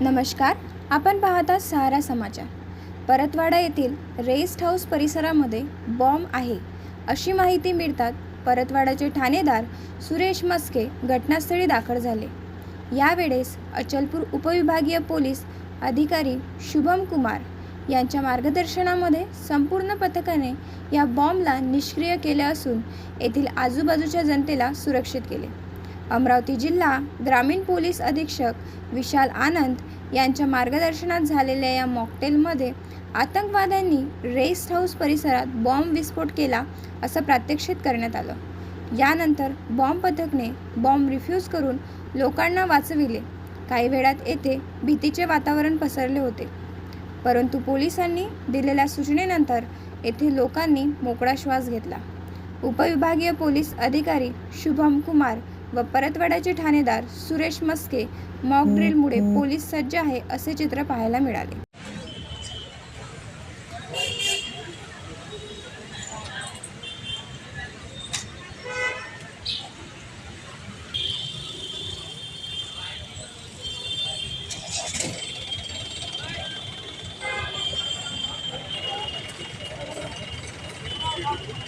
नमस्कार आपण पाहता सहारा समाचार. परतवाडा येथील रेस्ट हाऊस परिसरामध्ये बॉम्ब आहे अशी माहिती मिळतात परतवाडाचे ठाणेदार सुरेश मस्के घटनास्थळी दाखल झाले. यावेळेस अचलपूर उपविभागीय पोलीस अधिकारी शुभम कुमार यांच्या मार्गदर्शनामध्ये संपूर्ण पथकाने या बॉम्बला निष्क्रिय केले असून येथील आजूबाजूच्या जनतेला सुरक्षित केले. अमरावती जिल्हा ग्रामीण पोलीस अधीक्षक विशाल आनंद यांच्या मार्गदर्शनात झालेल्या या मॉकटेलमध्ये आतंकवाद्यांनी रेस्ट हाऊस परिसरात बॉम्ब विस्फोट केला असं प्रात्यक्षित करण्यात आलं. यानंतर बॉम्ब पथकने बॉम्ब रिफ्यूज करून लोकांना वाचविले. काही वेळात येथे भीतीचे वातावरण पसरले होते. परंतु पोलिसांनी दिलेल्या सूचनेनंतर येथे लोकांनी मोकळा श्वास घेतला. उपविभागीय पोलीस अधिकारी शुभम कुमार व परतवाड्याचे ठाणेदार सुरेश मस्के मॉक ड्रिलमुळे पोलीस सज्ज आहे असे चित्र पाहायला मिळाले Thank you.